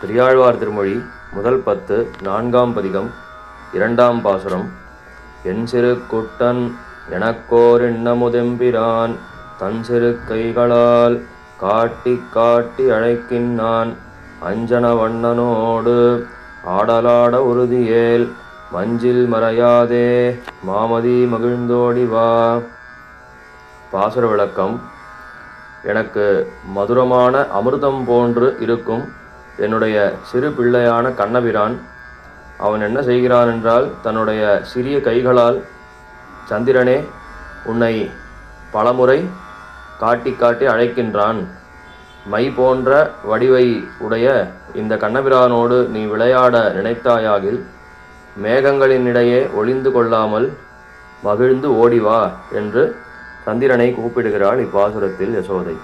பெரியாழ்வார் திருமொழி முதல் பத்து நான்காம் பதிகம் இரண்டாம் பாசுரம். என் சிறு குட்டன் எனக்கோர் எண்ணமுதெம்பிரான் தன் சிறு கைகளால் காட்டி காட்டி அழைக்கின்றான் அஞ்சன வண்ணனோடு ஆடலாட உறுதியேல் மஞ்சில் மறையாதே மாமதி மகிழ்ந்தோடி வா. பாசுர விளக்கம். எனக்கு மதுரமான அமிர்தம் போன்று இருக்கும். என்னுடைய சிறு பிள்ளையான கண்ணபிரான் அவன் என்ன செய்கிறான் என்றால் தன்னுடைய சிறிய கைகளால் சந்திரனே உன்னை பலமுறை காட்டி காட்டி அழைக்கின்றான். மை போன்ற வடிவை உடைய இந்த கண்ணபிரானோடு நீ விளையாட நினைத்தாயாகில் மேகங்களினிடையே ஒளிந்து கொள்ளாமல் மகிழ்ந்து ஓடி வா என்று சந்திரனை கூப்பிடுகிறாள் இப்பாசுரத்தில் யசோதை.